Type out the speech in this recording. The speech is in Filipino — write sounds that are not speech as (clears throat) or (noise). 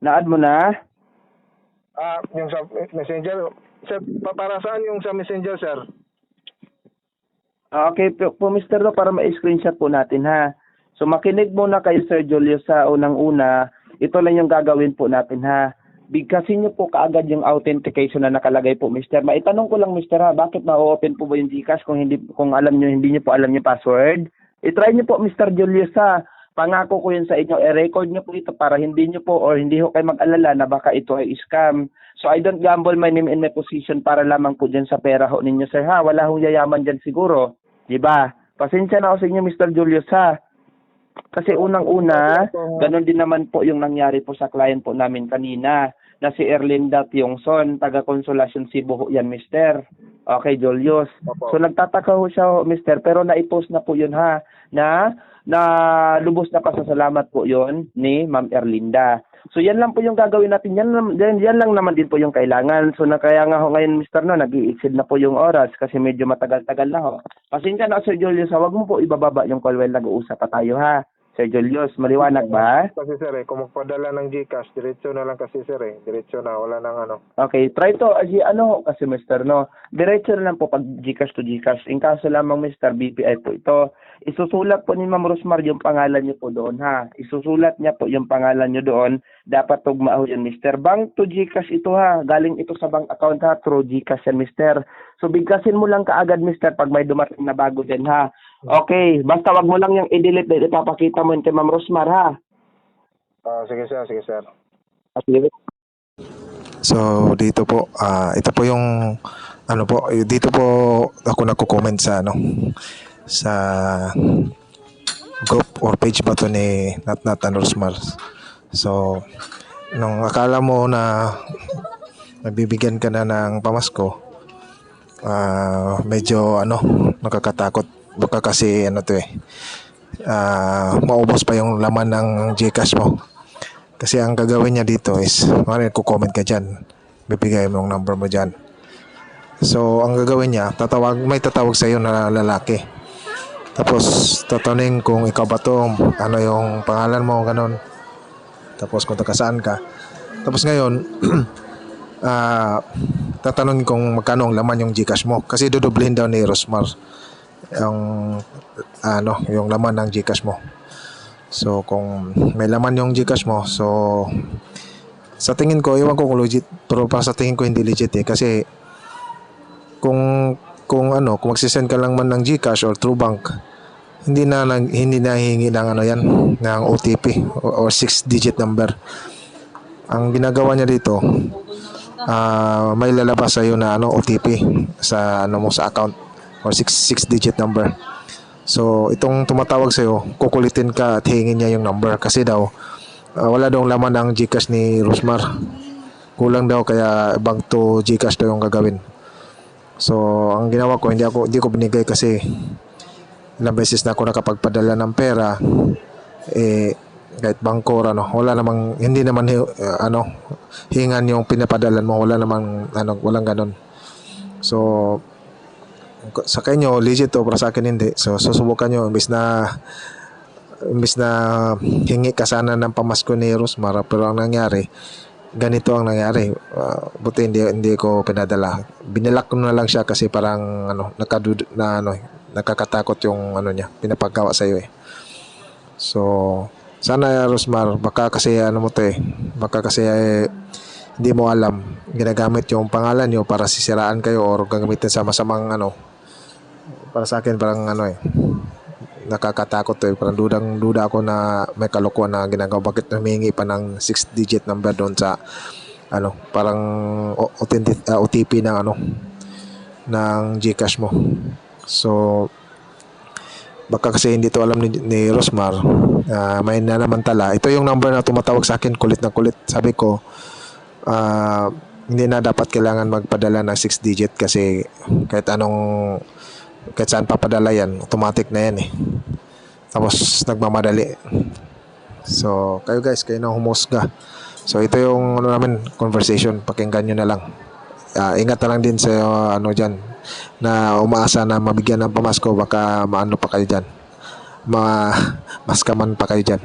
Na-add mo na? Ah, yung sa messenger. Sir, pa- para saan yung sa messenger, sir? Ah, Okay po, po Mr. No, para ma-screenshot po natin ha. So makinig muna kayo Sir Julius sa unang-una. Ito lang yung gagawin po natin ha. Bigkasin niyo po kaagad yung authentication na nakalagay po Mr. Maitanong ko lang Mr. ha, bakit na-open po ba yung Gcash kung hindi kung alam niyo hindi niyo po alam yung password? I-try niyo po Mr. Julius ha. Pangako ko yun sa inyo, i-record niyo po ito para hindi niyo po or hindi ho kayo mag-alala na baka ito ay scam. So I don't gamble my name and my position para lamang po dyan sa pera ho ninyo sir ha. Wala hong yayaman dyan siguro. Di ba? Pasensya na ako sa inyo Mr. Julius ha. Kasi unang-una, ganun din naman po yung nangyari po sa client po namin kanina na si Erlinda Tiongson, taga Consolacion Cebu yan, mister. Okay, Julius. Opo. So nagtataka ho siya, mister, pero na-post na po yun ha, na na lubos na pasasalamat po yon ni Ma'am Erlinda. So yan lang po yung gagawin natin. Yan, yan, yan lang naman din po yung kailangan. So na kaya nga ho ngayon, Mr. No, nag exceed na po yung oras kasi medyo matagal-tagal na ho. Pasensya na, Sir Julius, ha, wag mo po ibababa yung call while nag-uusap pa tayo ha. Sir Julius, maliwanag ba? Kasi sir eh, kung magpadala ng Gcash, diretso na lang kasi sir eh. Diretso na, wala nang ano. Okay, try to asi ano kasi Mr. no. Diretso na lang po pag GCash to GCash. In kaso lamang Mr. BPI po ito. Isusulat po ni Ma'am Rosmar yung pangalan niyo po doon ha. Isusulat niya po yung pangalan niyo doon. Dapat tugma ho yan Mr. Bank to GCash ito ha. Galing ito sa bank account ha through GCash yan Mr. So bigkasin mo lang kaagad Mr. pag may dumating na bago din ha. Okay, basta wag mo lang yung i-delete dahil ipapakita mo yun kay Ma'am Rosmar ha. Ah, sige sir, sige sir. Sige. So dito po, ah ito po yung ano po, dito po ako nagko-comment sa ano sa group or page ba to ni Nat Nat Rosmar. So nung akala mo na nagbibigyan ka na ng pamasko, ah medyo ano nakakatakot baka kasi ano to eh ah maubos pa yung laman ng Gcash mo. Kasi ang gagawin niya dito is, mga nagko-comment ka dyan, bibigay mo yung number mo dyan. So, ang gagawin niya, tatawag, may tatawag sa iyo na lalaki. Tapos, tatanungin kung ikaw ba to, ano yung pangalan mo, ganun. Tapos, kung taga saan ka. Tapos ngayon, (clears throat) ah tatanungin kung magkano ang laman yung Gcash mo. Kasi dudublehin daw ni Rosmar yung, ano, yung laman ng Gcash mo. So kung may laman yung Gcash mo, so sa tingin ko, iwan ko kung legit, pero para sa tingin ko hindi legit eh kasi kung kung ano, kung magsisend ka lang man ng Gcash or Truebank, hindi na nag- hindi na hihingi ng ano yan, ng OTP or six digit number. Ang ginagawa niya dito, ah may lalabas sa iyo na ano OTP sa ano mo sa account or six six digit number. So, itong tumatawag sa'yo, kukulitin ka at hingin niya yung number kasi daw, ah, wala daw laman ang Gcash ni Rosmar. Kulang daw kaya bank to Gcash daw yung gagawin. So, ang ginawa ko, hindi ako hindi ko binigay kasi ilang beses na ako nakapagpadala ng pera eh kahit bangko or ano, wala namang hindi naman uh, ano hingan yung pinapadalan mo, wala namang ano, walang ganun. So, sa kanyo legit to para sa akin hindi. So susubukan nyo imbis na imbis na hingi ka sana ng pamasko ni Rosmar pero ang nangyari ganito ang nangyari. Ah, buti hindi hindi ko pinadala. Binilak ko na lang siya kasi parang ano nakadud na ano nakakatakot yung ano niya pinapagawa sa iyo eh. So sana Rosmar baka kasi ano mo to eh baka kasi eh, hindi mo alam ginagamit yung pangalan nyo para sisiraan kayo or gagamitin sa masamang ano para sa akin parang ano eh nakakatakot to eh. Parang dudang duda ako na may kalokohan na ginagawa. Bakit humingi pa ng 6 digit number doon sa ano parang OTP ng ano ng Gcash mo so baka kasi hindi to alam ni, ni Rosmar. Ah, may nanamantala. Ito yung number na tumatawag sa akin kulit na kulit. Sabi ko ah, hindi na dapat kailangan magpadala ng 6 digit kasi kahit anong kahit saan papadala yan automatic na yan eh. Tapos nagmamadali. So kayo guys kayo na humusga. So ito yung ano namin conversation. Pakinggan nyo na lang. Ah, ingat na lang din sa uh, ano dyan na umaasa na mabigyan ng pamasko baka maano pa kayo dyan? Ma (laughs) maskaman pa kayo dyan